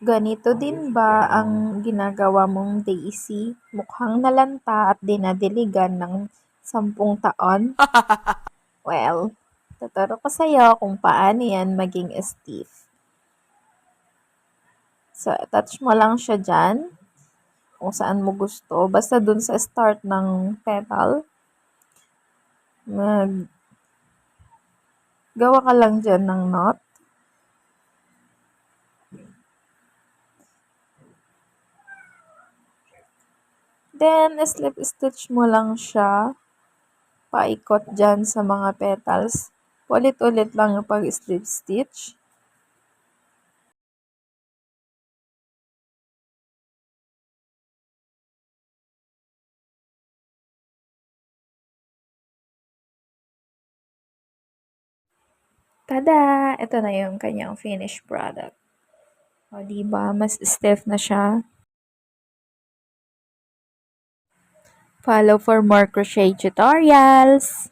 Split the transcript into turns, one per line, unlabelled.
Ganito din ba ang ginagawa mong Daisy? Mukhang nalanta at dinadiligan ng sampung taon? well, tuturo ko sa'yo kung paano yan maging stiff. So, touch mo lang siya dyan, kung saan mo gusto. Basta dun sa start ng petal. Mag gawa ka lang dyan ng knot. Then, slip stitch mo lang siya. Paikot dyan sa mga petals. Ulit-ulit lang yung pag-slip stitch. Tada! Ito na yung kanyang finished product. O, diba? Mas stiff na siya. Follow for more crochet tutorials!